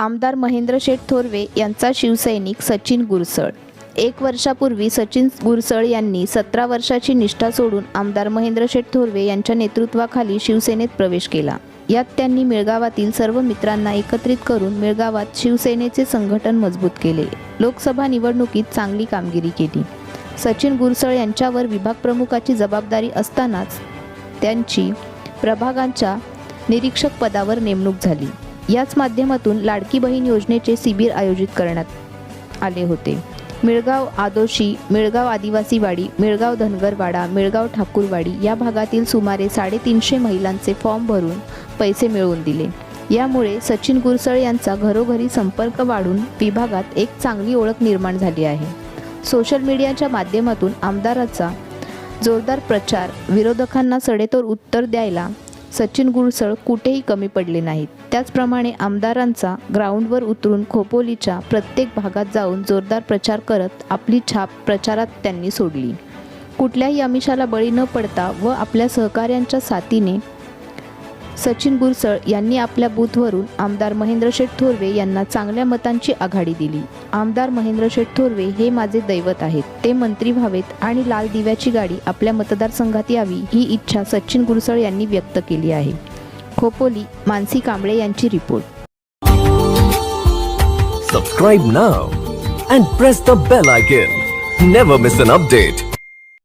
आमदार महेंद्र शेठ थोरवे यांचा शिवसैनिक सचिन गुरसळ. एक वर्षापूर्वी सचिन गुरसळ यांनी सतरा वर्षाची निष्ठा सोडून आमदार महेंद्र शेठ थोरवे यांच्या नेतृत्वाखाली शिवसेनेत प्रवेश केला. यात त्यांनी मिळगावातील सर्व मित्रांना एकत्रित करून मिळगावात शिवसेनेचे संघटन मजबूत केले. लोकसभा निवडणुकीत चांगली कामगिरी केली. सचिन गुरसळ यांच्यावर विभाग प्रमुखाची जबाबदारी असतानाच त्यांची प्रभागांच्या निरीक्षक पदावर नेमणूक झाली. याच माध्यमातून लाडकी बहीण योजनेचे शिबिर आयोजित करण्यात आले होते. मिळगाव आदोशी मिळगाव आदिवासीवाडी मिळगाव धनगरवाडा मिळगाव ठाकूरवाडी या भागातील सुमारे साडेतीनशे महिलांचे फॉर्म भरून पैसे मिळवून दिले. यामुळे सचिन गुरसळ यांचा घरोघरी संपर्क वाढून विभागात एक चांगली ओळख निर्माण झाली आहे. सोशल मीडियाच्या माध्यमातून आमदाराचा जोरदार प्रचार विरोधकांना सडेतोड उत्तर द्यायला सचिन गुरसळ कुठेही कमी पडले नाहीत. त्याचप्रमाणे आमदारांचा ग्राउंडवर उतरून खोपोलीच्या प्रत्येक भागात जाऊन जोरदार प्रचार करत आपली छाप प्रचारात त्यांनी सोडली. कुठल्याही आमिषाला बळी न पडता व आपल्या सहकाऱ्यांच्या साथीने सचिन गुरसळ यांनी आपल्या बूथवरून आमदार महेंद्र शेठ थोरवे यांना चांगल्या मतांची आघाडी दिली. आमदार महेंद्र शेठ थोरवे हे माझे दैवत आहेत. ते मंत्री व्हावेत आणि लाल दिव्याची गाडी आपल्या मतदारसंघात यावी ही इच्छा सचिन गुरसळ यांनी व्यक्त केली आहे. खोपोली मानसी कांबळे यांची report. Subscribe now and press the bell icon never miss an update